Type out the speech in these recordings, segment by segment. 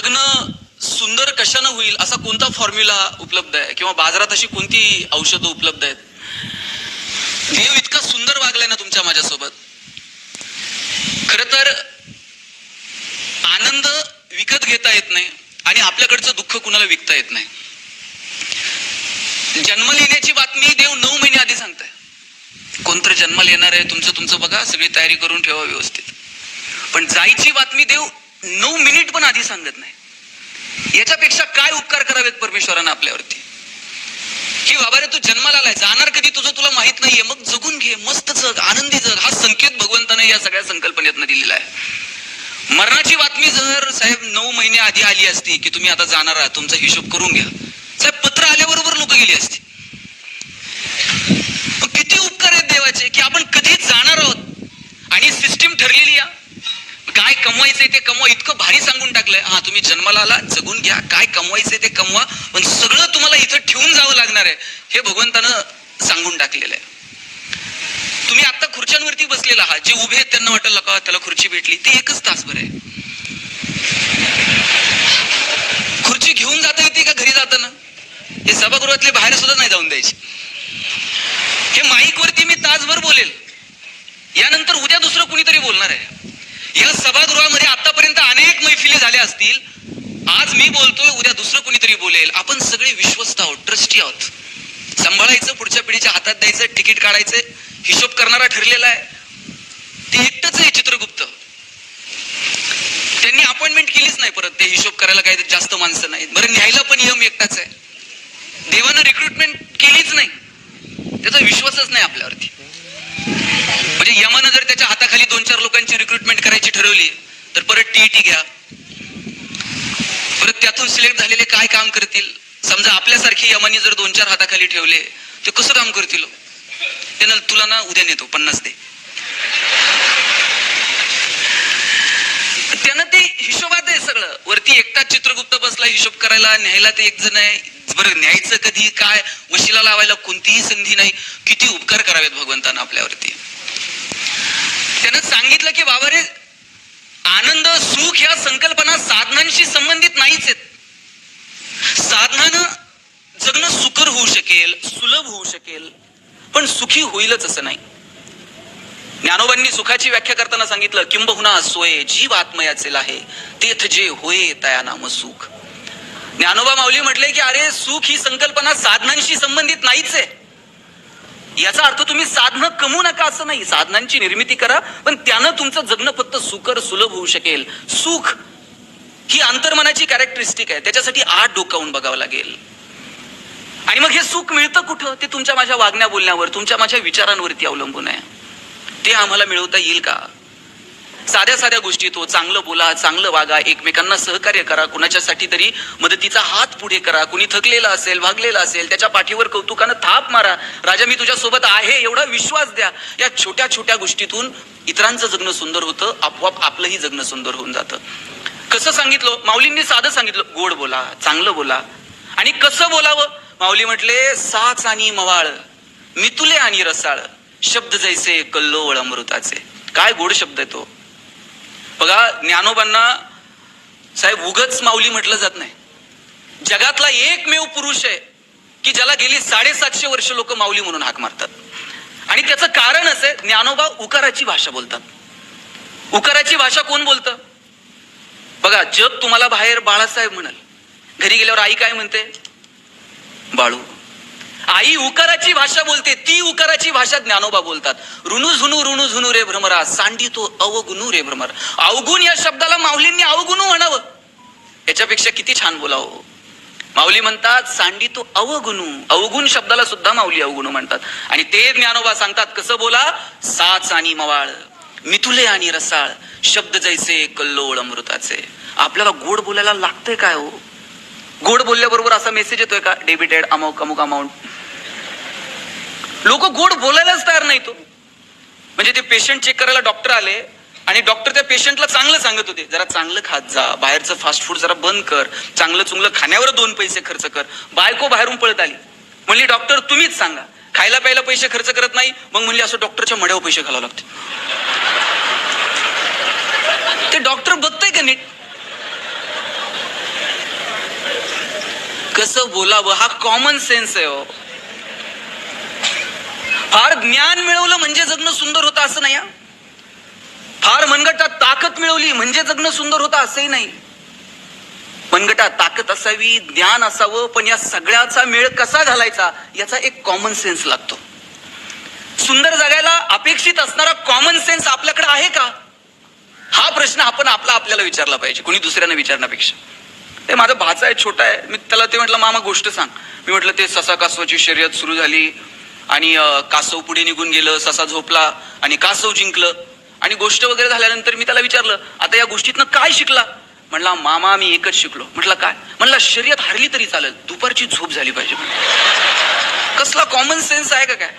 जगणं सुंदर कशानं होईल असा कोणता फॉर्म्युला उपलब्ध आहे? किंवा बाजारात अशी कोणती औषधं उपलब्ध आहेत? देव इतका सुंदर वागलाय ना तुमच्या माझ्यासोबत. खर तर आनंद विकत घेता येत नाही आणि आपल्याकडचं दुःख कुणाला विकता येत नाही. जन्म लिहिण्याची बातमी देव नऊ महिने आधी सांगताय. कोणतरी जन्माला येणार आहे तुमचं तुमचं बघा सगळी तयारी करून ठेवा व्यवस्थित. पण जायची बातमी देव नऊ मिनिट पण आधी सांगत नाही. याच्यापेक्षा काय उपकार करावेत परमेश्वरानं आपल्यावरती? की बाबा रे तू जन्माला आलाय जाणार कधी तुझं तुला माहीत नाहीये. मग जगून घे मस्त जग आनंदी जग. हा संकेत भगवंताने या सगळ्या संकल्पनेतनं दिलेला आहे. मरणाची बातमी जर साहेब नऊ महिने आधी आली असती की तुम्ही आता जाणार आहात तुमचा हिशोब करून घ्या. साहेब पत्र आल्याबरोबर लोक गेली असती. किती उपकार आहेत देवाचे की आपण कधी जाणार आहोत. आणि सिस्टीम ठरलेली आहे. काय कमवायचंय ते कमवा. इतकं भारी सांगून टाकलंय. हा तुम्ही जन्माला आला जगून घ्या. काय कमवायचंय ते कमवा. पण सगळं तुम्हाला इथं ठेवून जावं लागणार आहे. हे भगवंतानं सांगून टाकलेलं आहे. तुम्ही आता खुर्च्यांवरती बसलेला आहात. जे उभे आहेत त्यांना वाटलं का त्याला खुर्ची भेटली. ती एकच तासभर आहे. खुर्ची घेऊन जाता येते का घरी जाताना? हे सभागृहातले बाहेर सुद्धा नाही जाऊन द्यायचे. हे माईक वरती मी तासभर बोलेल. यानंतर उद्या दुसरं कुणीतरी बोलणार आहे. या सभागृहामध्ये आतापर्यंत अनेक मैफिली झाल्या असतील. आज मी बोलतोय उद्या दुसरं कुणीतरी बोलेल. आपण सगळे विश्वस्त आहोत ट्रस्टी आहोत. सांभाळायचं पुढच्या पिढीच्या हातात द्यायचं तिकीट काढायचं हिशोब करणारा ठरलेला आहे. ते एकटंच आहे चित्रगुप्त. त्यांनी अपॉइंटमेंट केलीच नाही परत. ते हिशोब करायला काही जास्त माणसं नाहीत. बरं न्यायला पण यम एकटाच आहे. देवानं रिक्रुटमेंट केलीच नाही. त्याचा विश्वासच नाही आपल्यावरती. म्हणजे यमानं जर त्याच्या हाताखाली दोन चार लोकांची रिक्रुटमेंट करायची ठरवली तर परत टीईटी घ्या. परत त्यातून सिलेक्ट झालेले काय काम करतील? समजा आपल्यासारखी यमानी जर दोन चार हाताखाली ठेवले ते कसं काम करतील हो? तुला ना उद्या नेतो पन्नास दे. त्यानं ते हिशोबात आहे सगळं. वरती एकटाच चित्रगुप्त बसला हिशोब करायला न्यायला ते एक जण आहे. बरं न्यायचं कधी काय? वशिला लावायला कोणतीही संधी नाही. किती उपकार करावेत भगवंतानं आपल्यावरती. त्यानं सांगितलं की बाबा रे आनंद सुख ह्या संकल्पना साधनांशी संबंधित नाहीच आहेत. साधनानं जगणं सुकर होऊ शकेल सुलभ होऊ शकेल पण सुखी होईलच असं नाही. ज्ञानोबांनी सुखाची व्याख्या करताना सांगितलं किंबहुना सोय जीव आत्मयाचे आहे तेथ जे होय तया नाम सुख. ज्ञानोबा माऊली म्हटले की अरे सुख ही संकल्पना साधनांशी संबंधित नाहीच आहे. याचा अर्थ तुम्ही साधनं कमवू नका असं नाही. साधनांची निर्मिती करा पण त्यानं तुमचं जगणं फक्त सुकर सुलभ होऊ शकेल. सुख ही अंतर्मनाची कॅरेक्टरिस्टिक आहे. त्याच्यासाठी आठ डोकावून बघावं लागेल. आणि मग हे सुख मिळतं कुठं? ते तुमच्या माझ्या वागण्या बोलण्यावर तुमच्या माझ्या विचारांवरती अवलंबून आहे. ते आम्हाला मिळवता येईल का? साध्या साध्या गोष्टीत हो चांगलं बोला चांगलं वागा एकमेकांना सहकार्य करा कुणाच्यासाठी तरी मदतीचा हात पुढे करा. कुणी थकलेला असेल भागलेला असेल त्याच्या पाठीवर कौतुकानं थाप मारा. राजा मी तुझ्या सोबत आहे एवढा विश्वास द्या. या छोट्या छोट्या गोष्टीतून इतरांचं जगणं सुंदर होतं आपोआप आपलंही जगणं सुंदर होऊन जातं. कसं सांगितलं? माऊलींनी साधं सांगितलं गोड बोला चांगलं बोला. आणि कसं बोलावं? माऊली म्हटले साच आणि मवाळ मितुले आणि रसाळ. शब्द जैसे कल्लोळ अमृताचे काय गोड शब्द आहे तो. बघा ज्ञानोबांना साहेब उगच माऊली म्हटलं जात नाही. जगातला एकमेव पुरुष आहे की ज्याला गेली साडेसातशे वर्ष लोक माऊली म्हणून हाक मारतात. आणि त्याचं कारण असं आहे ज्ञानोबा उकाराची भाषा बोलतात. उकाराची भाषा कोण बोलतं? बघा जग तुम्हाला बाहेर बाळासाहेब म्हणाल. घरी गेल्यावर आई काय म्हणते? बाळू. आई उकाराची भाषा बोलते ती उकाराची भाषा ज्ञानोबा बोलतात. ऋणू झुनू ऋणू झुनू रे भ्रमरा सांडी तो अवगुणू रे भ्रमर. अवगुण या शब्दाला माऊलींनी अवगुणू म्हणावं. याच्यापेक्षा किती छान बोलावं. माऊली म्हणतात सांडी तो अवगुणू. अवगुण शब्दाला सुद्धा माऊली अवगुणू म्हणतात. आणि ते ज्ञानोबा सांगतात कसं बोला? साच आणि मवाळ मिथुले आणि रसाळ शब्द जैसे कल्लोळ अमृताचे. आपल्याला गोड बोलायला लागतंय काय हो? गोड बोलल्याबरोबर असा मेसेज येतोय का? डेबिटेड अमुक अमुक अमाऊंट लोक गोड बोलायलाच तयार नाही तो हो. म्हणजे ते पेशंट चेक करायला डॉक्टर आले आणि डॉक्टर त्या पेशंटला चांगलं सांगत होते. जरा चांगलं खात जा बाहेरचं फास्ट फूड जरा बंद कर चांगलं चुंगलं खाण्यावर दोन पैसे खर्च कर. बायको बाहेरून पळत आली. म्हणली डॉक्टर तुम्हीच सांगा. खायला प्यायला पैसे खर्च करत नाही. मग म्हणली असं डॉक्टरच्या मड्यावर पैसे घालावं लागते ते डॉक्टर बघतय का नीट? कसं बोलावं? हा कॉमन सेन्स आहे हो. फार ज्ञान मिळवलं म्हणजे जगणं सुंदर होतं असं नाही फार मनगटात ताकद मिळवली म्हणजे जगणं सुंदर होतं असंही नाही. मनगटात ताकद असावी ज्ञान असावं पण या सगळ्याचा मेळ कसा घालायचा याचा एक कॉमन सेन्स लागतो. सुंदर जगायला अपेक्षित असणारा कॉमन सेन्स आपल्याकडे आहे का? हा प्रश्न आपण आपला आपल्याला विचारला पाहिजे कोणी दुसऱ्यांना विचारण्यापेक्षा. ते माझा भाचा आहे छोटा आहे. मी त्याला ते म्हटलं मामा गोष्ट सांग. मी म्हटलं ते ससा कासवाची शर्यत सुरू झाली आणि कासव पुढे निघून गेलं ससा झोपला आणि कासव जिंकलं. आणि गोष्ट वगैरे झाल्यानंतर मी त्याला विचारलं आता या गोष्टीतनं काय शिकला? म्हणला मामा मी एकच शिकलो. म्हटलं काय? म्हणला शर्यत हारली तरी चालेल. दुपारची झोप झाली पाहिजे. कसला कॉमन सेन्स आहे का काय?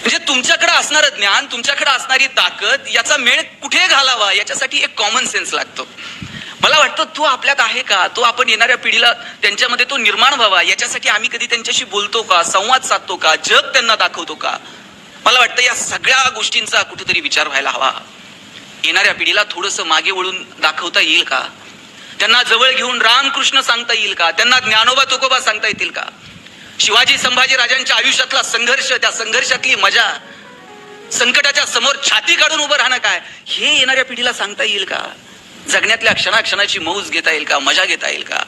म्हणजे तुमच्याकडे असणारं ज्ञान तुमच्याकडे असणारी ताकद याचा मेळ कुठे घालावा? याच्यासाठी एक कॉमन सेन्स लागतो. मला वाटतं तो आपल्यात आहे का? तो आपण येणाऱ्या पिढीला त्यांच्यामध्ये तो निर्माण व्हावा. याच्यासाठी आम्ही कधी त्यांच्याशी बोलतो का? संवाद साधतो का? जग त्यांना दाखवतो का? मला वाटतं या सगळ्या गोष्टींचा कुठेतरी विचार व्हायला हवा. येणाऱ्या पिढीला थोडस मागे वळून दाखवता येईल का? त्यांना जवळ घेऊन रामकृष्ण सांगता येईल का? त्यांना ज्ञानोबा तुकोबा सांगता येतील का? शिवाजी संभाजी राजांच्या आयुष्यातला संघर्ष त्या संघर्षातली मजा संकटाच्या समोर छाती काढून उभं राहणं काय? हे येणाऱ्या पिढीला सांगता येईल का? जगण्यातल्या क्षणाक्षणाची मौज घेता येईल का? मजा घेता येईल का?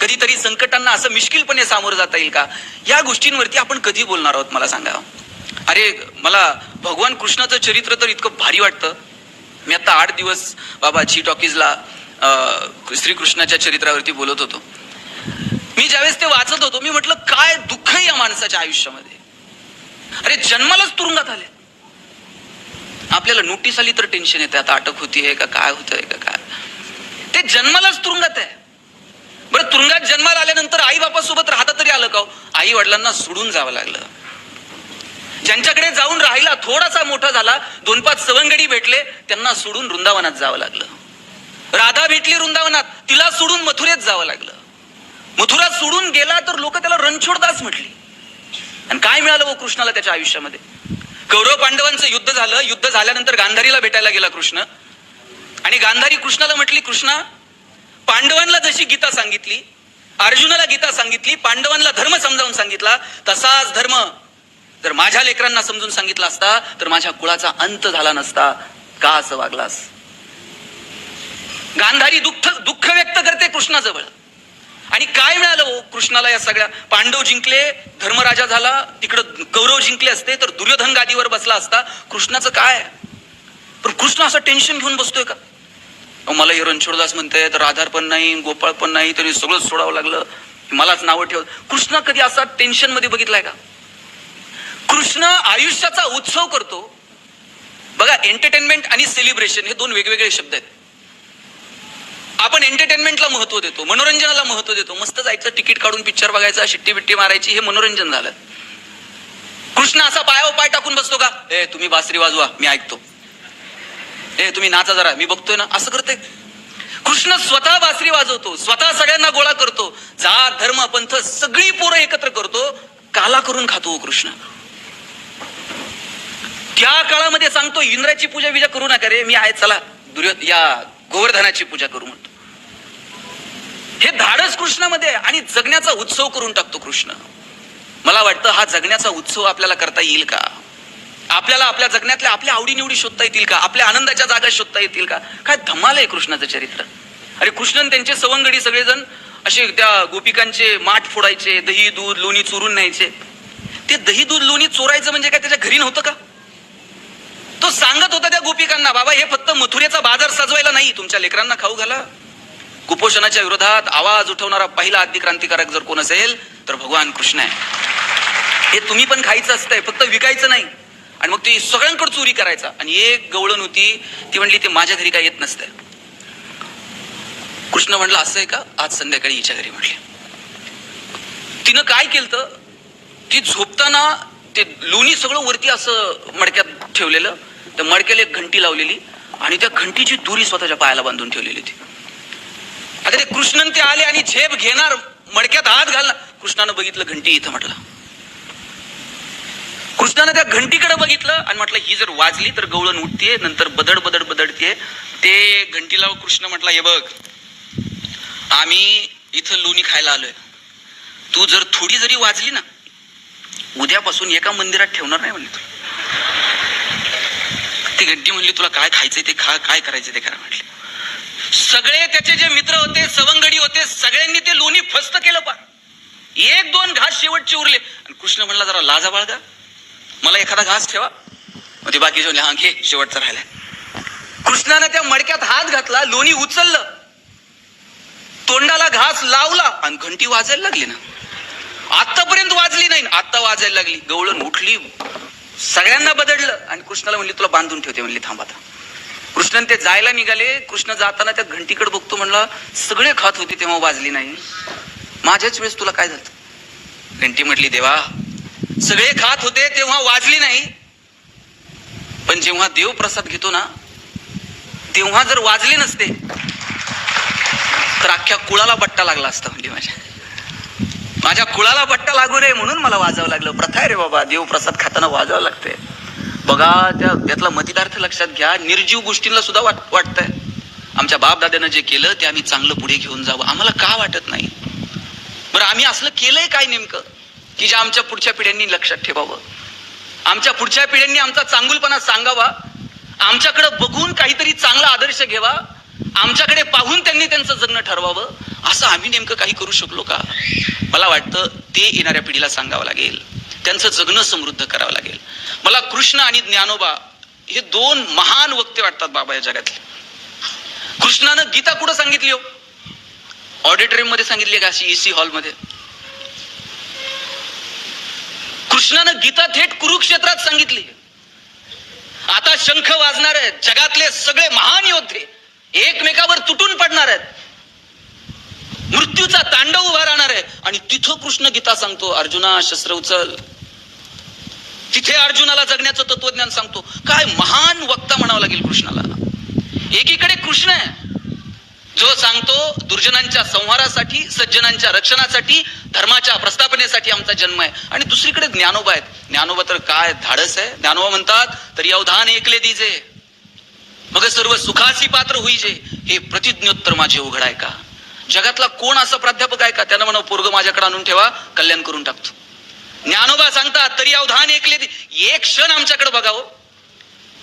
कधीतरी संकटांना असं मिश्किलपणे सामोरं जाता येईल का? या गोष्टींवरती आपण कधी बोलणार आहोत मला सांगा. अरे मला भगवान कृष्णाचं चरित्र तर इतकं भारी वाटतं. मी आता आठ दिवस बाबा झी टॉकीजला श्रीकृष्णाच्या चरित्रावरती बोलत होतो. मी ज्यावेळेस ते वाचत होतो मी म्हटलं काय दुःख या माणसाच्या आयुष्यामध्ये? अरे जन्मालाच तुरुंगात आले आपल्याला नोटीस आली तर टेन्शन येते आता अटक होतीये का काय होतंय का काय? ते जन्मालाच तुरुंगात आहे. बरं तुरुंगात जन्माला आल्यानंतर आई बापासोबत राहता तरी आलं का हो? आई वडिलांना सोडून जावं लागलं. ज्यांच्याकडे जाऊन राहिला थोडासा मोठा झाला दोन पाच सवंगडी भेटले त्यांना सोडून वृंदावनात जावं लागलं. राधा भेटली वृंदावनात तिला सोडून मथुरेत जावं लागलं. मथुरा सोडून गेला तर लोक त्याला रणछोडदास म्हटली. आणि काय मिळालं व कृष्णाला त्याच्या आयुष्यामध्ये? कौरव पांडवांचं युद्ध झालं. युद्ध झाल्यानंतर गांधारीला भेटायला गेला कृष्ण. आणि गांधारी कृष्णाला म्हटली कृष्णा पांडवांना जशी गीता सांगितली अर्जुनाला गीता सांगितली पांडवांना धर्म समजावून सांगितला तसाच धर्म जर माझ्या लेकरांना समजून सांगितला असता तर माझ्या कुळाचा अंत झाला नसता. का असं वागलास? गांधारी दुःख दुःख व्यक्त करते कृष्णाजवळ. आणि काय मिळालं? हो कृष्णाला या सगळ्या पांडव जिंकले धर्मराजा झाला तिकडं कौरव जिंकले असते तर दुर्योधन गादीवर बसला असता कृष्णाचं काय? पण कृष्ण असं टेन्शन घेऊन बसतोय का? मला हे रणछोडदास म्हणतायत तर राधार पण नाही गोपाळ पण नाही तरी सगळं सोडावं लागलं. मलाच नावं ठेव. कृष्ण कधी असा टेन्शनमध्ये बघितलाय का? कृष्ण आयुष्याचा उत्सव करतो. बघा एंटरटेनमेंट आणि सेलिब्रेशन हे दोन वेगवेगळे शब्द आहेत. आपण एंटरटेनमेंटला महत्त्व देतो मनोरंजनाला महत्त्व देतो. मस्त जायचं तिकीट काढून पिक्चर बघायचा शिट्टी बिट्टी मारायची हे मनोरंजन झालं. कृष्ण असा पायावर पाय टाकून बसतो का? ए तुम्ही बासरी वाजवा मी ऐकतो. ए तुम्ही नाचा जरा मी बघतोय ना असं करते. कृष्ण स्वतः बासरी वाजवतो स्वतः सगळ्यांना गोळा करतो. जात धर्म पंथ सगळी पोरं एकत्र करतो काला करून खातो हो कृष्ण. त्या काळामध्ये सांगतो इंद्राची पूजा बिजा करू नका रे मी आहे चला दुर्यो या गोवर्धनाची पूजा करू म्हणतो. हे कृष्णामध्ये आणि जगण्याचा उत्सव करून टाकतो कृष्ण. मला वाटतं हा जगण्याचा उत्सव आपल्याला करता येईल का? आपल्याला आपल्या जगण्यातल्या आपल्या आवडीनिवडी शोधता येतील का? आपल्या आनंदाच्या जागा शोधता येतील का? काय धमाल आहे कृष्णाचं चरित्र. अरे कृष्णन त्यांचे सवंगडी सगळेजण असे त्या गोपिकांचे माठ फोडायचे दही दूध लोणी चोरून न्यायचे. ते दही दूध लोणी चोरायचं म्हणजे काय? त्याच्या घरी नव्हतं का? तो सांगत होता त्या गोपिकांना बाबा हे फक्त मथुरेचा बाजार सजवायला नाही तुमच्या लेकरांना खाऊ घाला. कुपोषणाच्या विरोधात आवाज उठवणारा पहिला आद्य क्रांतिकारक जर कोण असेल तर भगवान कृष्ण आहे. हे तुम्ही पण खायचं असतंय फक्त विकायचं नाही. आणि मग ती सगळ्यांकडे चोरी करायचा. आणि एक गवळण होती ती म्हणली ते माझ्या घरी काय येत नसतंय. कृष्ण म्हणलं असं आहे का? आज संध्याकाळी हिच्या घरी म्हटले. तिनं काय केलं ती झोपताना ते लोणी सगळं वरती असं मडक्यात ठेवलेलं. त्या मडक्याला एक घंटी लावलेली. आणि त्या घंटीची दुरी स्वतःच्या पायाला बांधून ठेवलेली होती आता ते कृष्णन ते आले आणि झेप घेणार मडक्यात हात घालणार. कृष्णानं बघितलं घंटी इथं म्हटलं. कृष्णानं त्या घंटीकडे बघितलं आणि म्हटलं ही जर वाजली तर गवळण उठतीये नंतर बदड बदड बदडतीये. ते घंटीला कृष्ण म्हटला हे बघ आम्ही इथं लोणी खायला आलोय. तू जर थोडी जरी वाजली ना उद्यापासून एका मंदिरात ठेवणार नाही म्हणले तुला ती घंटी म्हणली तुला काय खायचंय ते खा काय करायचं ते करा म्हटले. सगळे त्याचे जे मित्र होते सवंगडी होते सगळ्यांनी ते लोणी फस्त केलं पा. एक दोन घास शेवटचे उरले. आणि कृष्ण म्हणला जरा लाजा बाळगा. मला एखादा घास ठेवा. मग ते बाकी म्हणले हा घे शेवटचा राहिला कृष्णाने त्या मडक्यात हात घातला लोणी उचललं. तोंडाला घास लावला आणि घंटी वाजायला लागली ना. आतापर्यंत वाजली नाही आता वाजायला लागली. गवळण उठली. सगळ्यांना बदललं आणि कृष्णाला म्हणली तुला बांधून ठेवते. म्हणली थांबा आता. कृष्णन ते जायला निघाले. कृष्ण जाताना त्या घंटीकडे बघतो म्हणला सगळे खात होते तेव्हा वाजली नाही. माझ्याच वेळेस तुला काय झालं? घंटी म्हटली देवा सगळे खात होते तेव्हा वाजली नाही. पण जेव्हा देव प्रसाद घेतो ना तेव्हा जर वाजले नसते तर अख्ख्या कुळाला बट्टा लागला असता म्हणजे माझ्या. माझ्या कुळाला बट्टा लागू नये म्हणून मला वाजावं लागलं. प्रथा आहे रे बाबा देवप्रसाद खाताना वाजावं लागते बघा त्या त्यातला मतितार्थ लक्षात घ्या. निर्जीव गोष्टींना सुद्धा वाट वाटतंय. आमच्या बापदाद्यानं जे केलं ते आम्ही चांगलं पुढे घेऊन जावं. आम्हाला का वाटत नाही? बरं आम्ही असलं केलंय काय नेमकं? की जे आमच्या पुढच्या पिढ्यांनी लक्षात ठेवावं. आमच्या पुढच्या पिढ्यांनी आमचा चांगुलपणा सांगावा. आमच्याकडे बघून काहीतरी चांगला आदर्श घ्यावा. आमच्याकडे पाहून त्यांनी त्यांचं जगणं ठरवावं. असं आम्ही नेमकं काही करू शकलो का? मला वाटतं ते येणाऱ्या पिढीला सांगावं लागेल. त्यांचं जगणं समृद्ध करावं लागेल. मला कृष्ण आणि ज्ञानोबा हे दोन महान वक्ते वाटतात बाबा या जगातले. कृष्णानं गीता कुठं सांगितली हो? ऑडिटोरियममध्ये सांगितली का अशी एसी हॉलमध्ये कृष्णानं गीता थेट कुरुक्षेत्रात सांगितली. आता शंख वाजणार आहेत जगातले सगळे महान योद्धे एकमेकावर तुटून पडणार आहेत. मृत्यूचा तांडव उभा राहणार आहे. आणि तिथं कृष्ण गीता सांगतो अर्जुना शस्त्र उचल. तिथे अर्जुनाला जगण्याचं तत्वज्ञान सांगतो काय महान वक्ता म्हणावं लागेल कृष्णाला. एकीकडे कृष्ण आहे जो सांगतो दुर्जनांच्या संहारासाठी सज्जनांच्या रक्षणासाठी धर्माच्या प्रस्थापनेसाठी आमचा जन्म आहे. आणि दुसरीकडे ज्ञानोबा आहेत. ज्ञानोबा तर काय धाडस आहे. ज्ञानोबा म्हणतात तरी अवधान ऐकले दिजे. मग सर्व सुखासी पात्र होईजे. हे प्रतिज्ञोत्तर माझे उघड आहे का? जगातला कोण असा प्राध्यापक आहे का? त्यानं म्हणा पोरग माझ्याकडे आणून ठेवा कल्याण करून टाकतो. ज्ञानोबा सांगतात तरी अवधान ऐकले एक क्षण आमच्याकडे बघावं हो.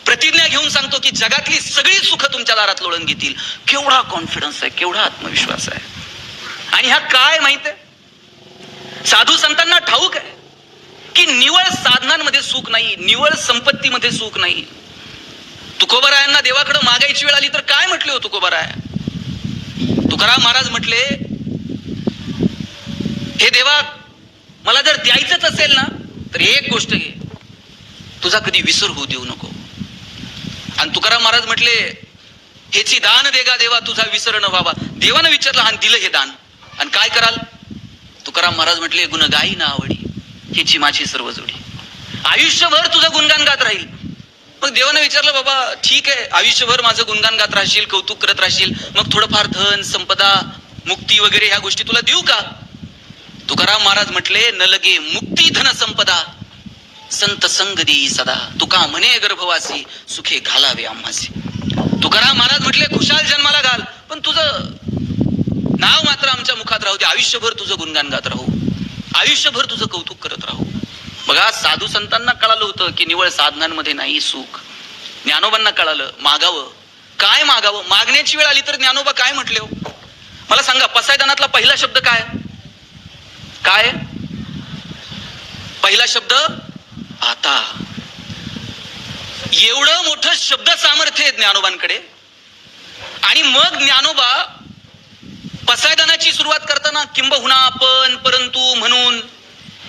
प्रतिज्ञा घेऊन सांगतो की जगातली सगळी सुख तुमच्या दारात लोळून घेतील. केवढा कॉन्फिडन्स आहे केवढा आत्मविश्वास आहे. आणि ह्या काय माहीत आहे? साधू संतांना ठाऊक आहे की निवळ साधनांमध्ये सुख नाही निवळ संपत्तीमध्ये सुख नाही. तुकोबरायांना देवाकडे मागायची वेळ आली तर काय म्हटले हो तुकोबराय? तुकाराम महाराज म्हटले हे देवा मला जर द्यायचंच असेल ना तर एक गोष्ट घे. तुझा कधी विसर होऊ देऊ नको. आणि तुकाराम महाराज म्हटले हेची दान देगा देवा तुझा विसर न व्हावा. देवानं विचारलं आणि दिलं हे दान. आणि काय कराल? तुकाराम महाराज म्हटले गुण गाई ना आवडी हेची माझी सर्व जोडी. आयुष्यभर तुझं गुणगान गात राहील. मग देवानं विचारलं बाबा ठीक आहे आयुष्यभर माझं गुणगान गात राहशील कौतुक करत राहशील. मग थोडंफार धन संपदा मुक्ती वगैरे ह्या गोष्टी तुला देऊ का? तुकाराम महाराज म्हटले न लगे मुक्ती धन संपदा संत संग देई सदा. तुका म्हणे गर्भवासी सुखे घालावे आम्हासी. तुकाराम महाराज म्हटले खुशाल जन्माला घाल पण तुझं नाव मात्र आमच्या मुखात राहू दे. आयुष्यभर तुझं गुणगान गात राहू. आयुष्यभर तुझं कौतुक करत राहू. बघा साधू संतांना कळालं होतं की निवळ साधनांमध्ये नाही सुख. ज्ञानोबांना कळालं मागावं. काय मागावं? मागण्याची वेळ आली तर ज्ञानोबा काय म्हटले हो? मला सांगा पसायदानातला पहिला शब्द काय काय? पहिला शब्द आता. एवढं मोठं शब्द सामर्थ्य आहे ज्ञानोबांकडे. आणि मग ज्ञानोबा पसायदानाची सुरुवात करताना किंबहुना पण परंतु म्हणून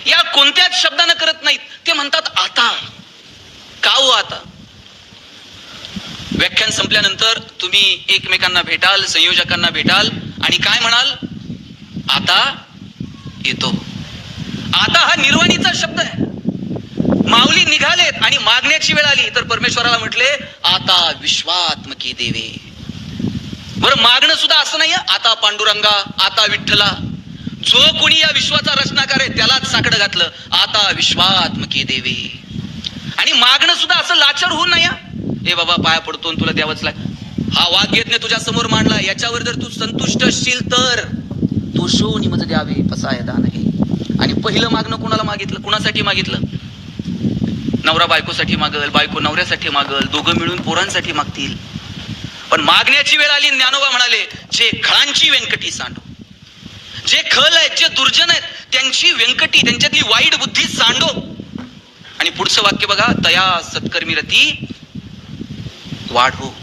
या कोणत्याच शब्दानं करत नाहीत. ते म्हणतात आता. का हो आता? व्याख्यान संपल्यानंतर तुम्ही एकमेकांना भेटाल संयोजकांना भेटाल आणि काय म्हणाल? आता येतो. आता हा निर्वाणीचा शब्द आहे. माऊली निघालेत आणि मागण्याची वेळ आली तर परमेश्वराला म्हटले आता विश्वात्मकी देवे. बरं मागणं सुद्धा असं नाही आता पांडुरंगा आता विठ्ठला. जो कोणी या विश्वाचा रचनाकार आहे त्यालाच साकडं घातलं. आता विश्वात्मकी देवे. आणि मागणं सुद्धा असं लाचार होऊन नाही हं. ए बाबा पाया पडतो आणि तुला द्यावंच लाग हा वाघयज्ञ तुझ्या समोर मांडला. याच्यावर जर तू संतुष्ट असशील तर तो शो निमज द्यावे पसाय दान हे पहिलं मागणं कुणाला मागितलं? कुणासाठी मागितलं? नवरा बायकोसाठी मागल बायको नवऱ्यासाठी मागल दोघं मिळून पोरांसाठी मागतील. पण मागण्याची वेळ आली ज्ञानोबा म्हणाले जे खळांची व्यंकटी सांडो. जे खल आहेत जे दुर्जन आहेत त्यांची व्यंकटी त्यांच्यातली वाईट बुद्धी सांडो. आणि पुढचं वाक्य बघा दया सत्कर्मी रती वाढो.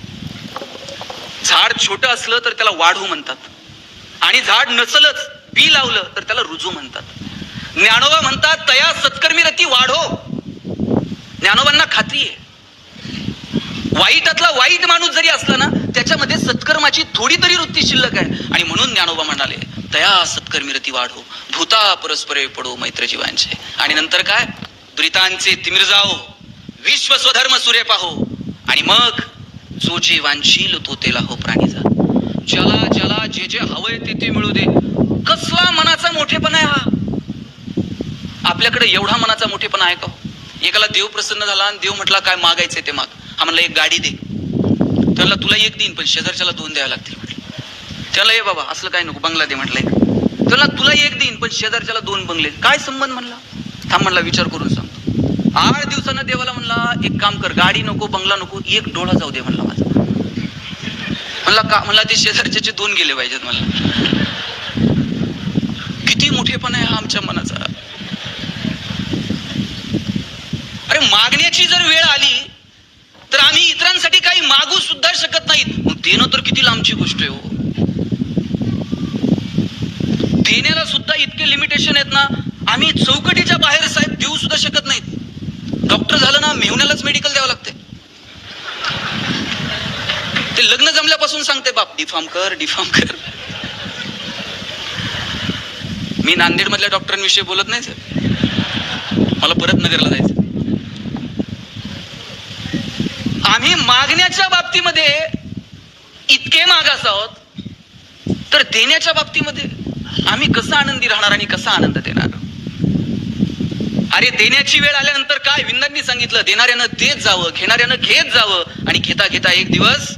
झाड छोटं असलं तर त्याला वाढू म्हणतात. आणि झाड नसलच बी लावलं तर त्याला रुजू म्हणतात. ज्ञानोबा म्हणतात तया सत्कर्मी रती वाढो. ज्ञानोबांना खात्री आहे. वाईटातला वाईट माणूस जरी असला ना त्याच्यामध्ये सत्कर्माची थोडी तरी वृत्ती शिल्लक आहे. आणि म्हणून ज्ञानोबा म्हणाले तया सत्कर्मी रती वाढो भूता परस्परे पडो मैत्रजीवांचे. आणि नंतर काय? ब्रितांचे तिमिरजाओ विश्व स्वधर्म सूर्य पाहो. आणि मग जो जे तो तेला हो प्राणी जा. ज्याला ज्याला जे जे हवंय ते ते मिळू दे. कसला मनाचा मोठेपणा आहे हा. आपल्याकडे एवढा मनाचा मोठेपणा आहे का? एकाला देव प्रसन्न झाला आणि देव म्हटला काय मागायचंय ते माग. हा म्हणला एक गाडी दे. त्याला तुला एक देईन पण शेजारच्याला दोन द्यावे लागतील म्हटलं. त्याला ये बाबा असलं काय नको बंगला दे म्हटलं. एक त्याला तुला एक देईन पण शेजारच्याला दोन बंगले काय संबंध म्हणला? थांब म्हणला विचार करून सांगतो. आठ दिवसानं देवाला म्हणला एक काम कर गाडी नको बंगला नको एक डोळा जाऊ दे म्हणला माझा. म्हणला का? म्हणला ते शेजारच्याचे दोन गेले पाहिजेत मला किती मोठेपणा आहे हा आमच्या मनाचा. अरे मागण्याची जर वेळ आली तर आम्ही इतरांसाठी काही मागू सुद्धा शकत नाहीत. मग देणं तर किती लांबची गोष्ट आहे हो. देण्याला सुद्धा इतके लिमिटेशन आहेत ना आम्ही चौकटीच्या बाहेर साहेब देऊ सुद्धा शकत नाहीत. डॉक्टर झालं ना मेहुण्यालाच मेडिकल द्यावं लागते ते लग्न जमल्यापासून सांगते बाप डिफॉर्म कर डिफॉर्म कर. मी नांदेड मधल्या डॉक्टरांविषयी बोलत नाही सर मला परत नगरला जायचं. आम्ही मागण्याच्या बाबतीमध्ये इतके मागास आहोत तर देण्याच्या बाबतीमध्ये आम्ही कसा आनंदी राहणार आणि कसा आनंद देणार? अरे देण्याची वेळ आल्यानंतर काय? विंदांनी सांगितलं देणाऱ्यानं देत जावं घेणाऱ्यानं घेत जावं आणि घेता घेता एक दिवस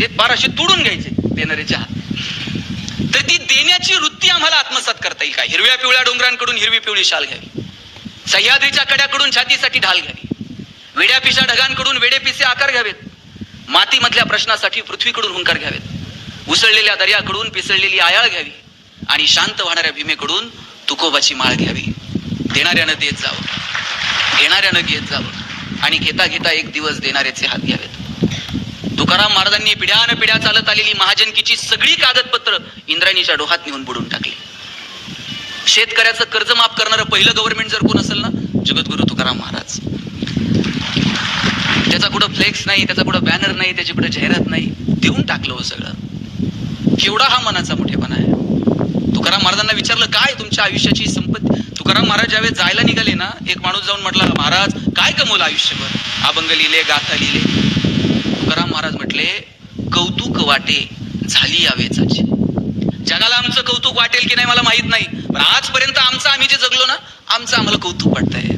ते पार तोडून तुडून घ्यायचे देणाऱ्याच्या हात तर ती देण्याची वृत्ती आम्हाला आत्मसात करता येईल काय? हिरव्या पिवळ्या डोंगरांकडून हिरवी पिवळी शाल घ्यावी. सह्याद्रीच्या कड्याकडून छातीसाठी ढाल घ्यावी. वेड्यापिशा ढगांकडून वेडेपिसे आकार घ्यावेत. मातीमधल्या प्रश्नासाठी पृथ्वीकडून हुंकार घ्यावेत. उसळलेल्या दर्याकडून पिसळलेली आयाळ घ्यावी आणि शांत वाहणाऱ्या भीमेकडून तुकोबाची माळ घ्यावी. देणाऱ्यानं देत जावं. घेणाऱ्यानं घेत जावं. आणि घेता घेता एक दिवस देणाऱ्याचे हात घ्यावेत. तुकाराम महाराजांनी पिढ्यान पिढ्या चालत आलेली महाजनकीची सगळी कागदपत्र इंद्रायणीच्या डोहात नेऊन बुडून टाकली. शेतकऱ्याचं कर्ज माफ करणारं पहिलं गव्हर्नमेंट जर कोण असेल ना जगद्गुरु तुकाराम महाराज. नाही त्याचा पुढे बॅनर नाही त्याची पुढे जाहिरात नाही. देऊन टाकलं हो सगळं. केवढा हा मनाचा मोठेपणा आहे. तुकाराम महाराजांना विचारलं काय तुमच्या आयुष्याची संपत्ती? तुकाराम महाराज ज्यावेळेस जायला निघाले ना एक माणूस जाऊन म्हटला महाराज काय कमवलं आयुष्यभर? अभंग लिहिले गाथा लिहिले. तुकाराम महाराज म्हटले कौतुक वाटे झाली यावेचाची जगाला आमचं कौतुक वाटेल की नाही मला माहीत नाही. पण आजपर्यंत आमचं आम्ही जे जगलो ना आमचं आम्हाला कौतुक वाटतंय.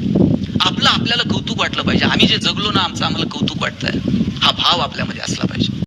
आपलं आपल्याला कौतुक वाटलं पाहिजे. आम्ही जे जगलो ना आमचं आम्हाला कौतुक वाटतंय. हा भाव आपल्यामध्ये असला पाहिजे.